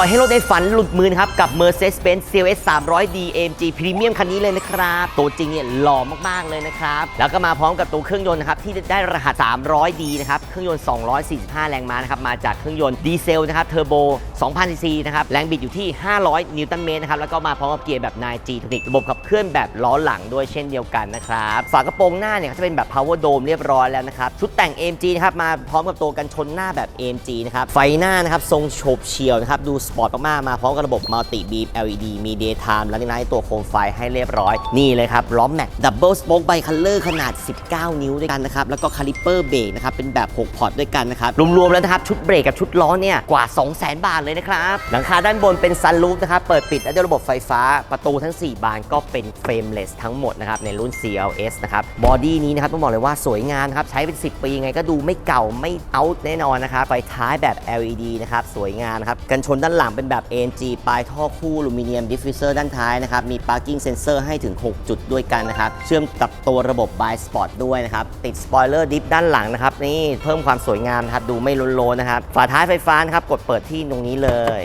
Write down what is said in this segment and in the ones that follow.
ปล่อยให้รถในฝันหลุดมือครับ กับ Mercedes-Benz CLS 300D AMG Premium คันนี้เลยนะครับ ตัวจริงเนี่ยหล่อมาก ๆ เลยนะครับ แล้วก็มาพร้อมกับตัวเครื่องยนต์นะครับ ที่ได้รหัส 300D นะครับ เครื่องยนต์ 245 แรงม้านะครับ มาจากเครื่องยนต์ดีเซลนะครับเทอร์โบ 2,000 ซีซีนะครับ แรงบิดอยู่ที่ 500 นิวตันเมตรนะครับ แล้วก็มาพร้อมกับเกียร์แบบ 9G Tonic ระบบขับเคลื่อนแบบล้อหลังด้วยเช่นเดียวกันนะครับฝากระโปรงหน้าเนี่ยจะเป็นแบบ power dome เรียบร้อยแล้วนะครับชุดแต่ง AMG นะครับมาพร้อมกับตัวกันชนหน้าแบบ AMG นะครับไฟหน้านะครับทรงโฉบเฉี่ยวนะครับดูสปอร์ตมากๆ มาพร้อมกับระบบ multi beam LED มี daytime และในตัวโคมไฟให้เรียบร้อย นี่เลยครับ ล้อแม็ก double spoke bicolor ขนาด 19 นิ้วด้วยกันนะครับ แล้วก็คาลิเปอร์เบรกนะครับ เป็นแบบ 6 พอร์ตด้วยกันนะครับ รวมๆ แล้วนะครับ ชุดเบรกกับชุดล้อเนี่ย กว่า 200,000 บาทเลยนะครับ หลังคาด้านบนเป็นซันรูฟนะครับ เปิดปิดได้ด้วยระบบไฟฟ้าประตูทั้ง 4 บานก็เป็นเฟรมเลสทั้งหมดนะครับในรุ่น CLS นะครับบอดี้นี้นะครับต้องบอกเลยว่าสวยงามครับใช้เป็น 10 ปีไงก็ดูไม่เก่าไม่เอาแน่นอนนะครับไฟท้ายแบบ LED นะครับสวยงามนะครับกันชนด้านหลังเป็นแบบ ANG ปลายท่อคู่อลูมิเนียมดิฟฟิวเซอร์ด้านท้ายนะครับ มี parking sensor ให้ถึง 6 จุดด้วยกันนะครับ เชื่อมกับตัวระบบ by spot ด้วยนะครับ ติดสปอยเลอร์ดิฟด้านหลังนะครับ นี่เพิ่มความสวยงามนะครับ ดูไม่โลนๆนะครับ ฝาท้ายไฟฟ้านะครับ กดเปิดที่ตรงนี้เลย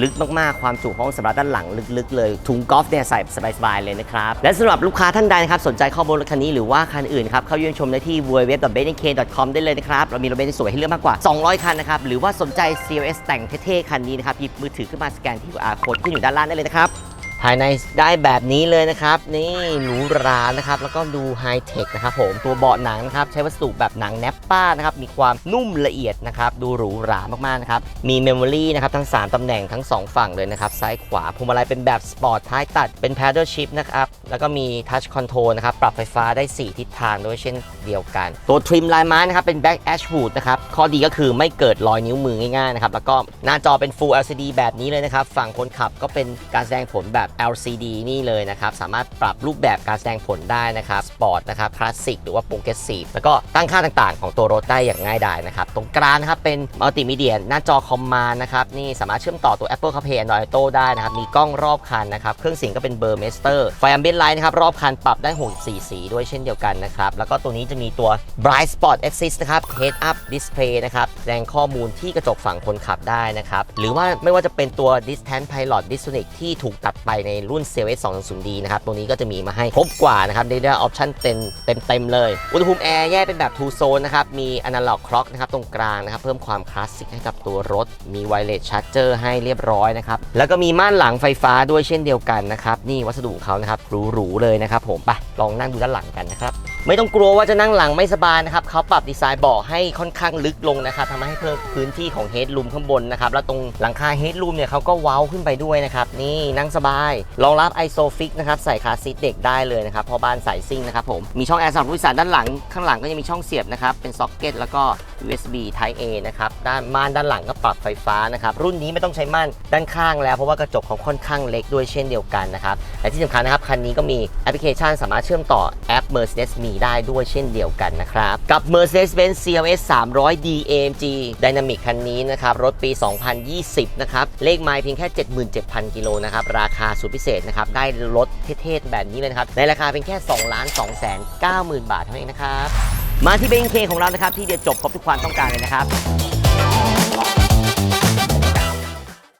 ลึกมากๆ ความจุห้องสำหรับด้านหลังลึกๆ เลย ถุงกอล์ฟเนี่ยใส่สบายๆ เลยนะครับ และสำหรับลูกค้าท่านใดนะครับสนใจข้อมูลรถคันนี้หรือว่าคันอื่นครับเข้าเยี่ยมชมได้ที่ www.benk.com ได้เลยนะครับ เรามีรถเบนซ์สวยให้เลือกมากกว่า 200 คันนะครับ หรือว่าสนใจ CLS แต่งเท่ๆ คันนี้นะครับหยิบมือถือขึ้นมาสแกนที่ QR code ที่อยู่ด้านล่างได้เลยนะครับ ภายในได้แบบนี้เลยนะครับ นี่หรูหรานะครับ แล้วก็ดูไฮเทคนะครับผมตัวเบาะหนังนะครับ ใช้วัสดุแบบหนังแนปป้านะครับ มีความนุ่มละเอียดนะครับ ดูหรูหรามากๆนะครับ มีเมมโมรี่นะครับ ทั้ง 3 ตำแหน่งทั้ง 2 ฝั่งเลยนะครับ ซ้ายขวาพวงมาลัยเป็นแบบสปอร์ตท้ายตัดเป็น paddle shift นะครับ แล้วก็มีทัชคอนโทรลนะครับ ปรับไฟฟ้าได้ 4 ทิศทางด้วยเช่นเดียวกัน ตัวทริมลายไม้นะครับเป็น black ashwood นะครับข้อดีก็คือไม่เกิดรอยนิ้วมือง่ายๆนะครับแล้วก็หน้าจอเป็น full LCD แบบนี้เลยนะครับฝั่งคนขับก็เป็นการแสดงผลแบบ LCD นี่เลยนะครับ สามารถปรับรูปแบบการแสดงผลได้นะครับสปอร์ตนะครับคลาสสิกหรือว่าโปรเกรสซีฟแล้วก็ตั้งค่าต่างๆ ของตัวรถได้อย่างง่ายดายนะครับ ตรงกลางนะครับเป็นมัลติมีเดียหน้าจอคอมมานนะครับ นี่สามารถเชื่อมต่อตัว Apple CarPlay Android Auto ได้นะครับ มีกล้องรอบคันนะครับ เครื่องเสียงก็เป็นเบอร์เมสเตอร์ไฟอัมเบนไลท์นะครับ รอบคันปรับได้64สีด้วยเช่นเดียวกันนะครับ แล้วก็ตัวนี้จะมีตัว Bright Spot Assist นะครับ Head Up Display นะครับแสดงข้อมูลที่กระจกฝั่งคนขับได้นะครับหรือว่าไม่ว่าจะเป็นตัว Distance Pilot Distonic ที่ถูกตัดไปในรุ่น CLS 2 0 d นะครับ ตรงนี้ก็จะมีมาให้ครบกว่านะครับได้ได้ออปชั่นเต็มเต็มเต็มเลย อุณหภูมิแอร์แยกเป็นแบบ2 zone นะครับ มี Analog Clock นะครับตรงกลางนะครับ เพิ่มความคลาสสิกให้กับตัวรถ มี Wireless Charger ให้เรียบร้อยนะครับ แล้วก็มีม่านหลังไฟฟ้าด้วยเช่นเดียวกันนะครับ นี่วัสดุของเขานะครับหรูๆเลยนะครับผมไปลองนั่งดูด้านหลังกันนะครับ ไม่ต้องกลัวว่าจะนั่งหลังไม่สบายนะครับเขาปรับดีไซน์เบาะให้ค่อนข้างลึกลงนะครับทำให้เพิ่มพื้นที่ของเฮดรูมข้างบนนะครับแล้วตรงหลังคาเฮดรูมเนี่ยเขาก็เว้าขึ้นไปด้วยนะครับนี่นั่งสบายรองรับไอโซฟิกนะครับใส่คาร์ซีทเด็กได้เลยนะครับพราะบ้านใส่ซิ่งนะครับผมมีช่องแอร์สำหรับผู้โดยสารด้านหลังข้างหลังก็ยังมีช่องเสียบนะครับเป็นซ็อกเก็ตแล้วก็ USB Type A นะครับด้านม่านด้านหลังก็ปรับไฟฟ้านะครับรุ่นนี้ไม่ต้องใช้ม่านด้านข้างแล้ว เพราะว่ากระจกเขาค่อนข้างเล็กด้วยเช่นเดียวกันนะครับและที่สำคัญนะครับคันนี้ก็มีแอปพลิเคชันสามารถเชื่อมต่อแอป Mercedes Me ได้ด้วยเช่นเดียวกันนะครับ กับ Mercedes-Benz CLS 300D AMG Dynamic คันนี้นะครับ รถปี 2020 นะครับ เลขไมล์เพียงแค่ 77,000 กิโลนะครับ ราคาสุดพิเศษนะครับ ได้รถเท่ๆ แบบนี้เลยนะครับ ในราคาเพียงแค่ 2 2 9 0 0 0 0บาทเท่านั้นนะครับ มาที่เบนเคของเรานะครับ ที่เดียวจบครบทุกความต้องการเลยนะครับ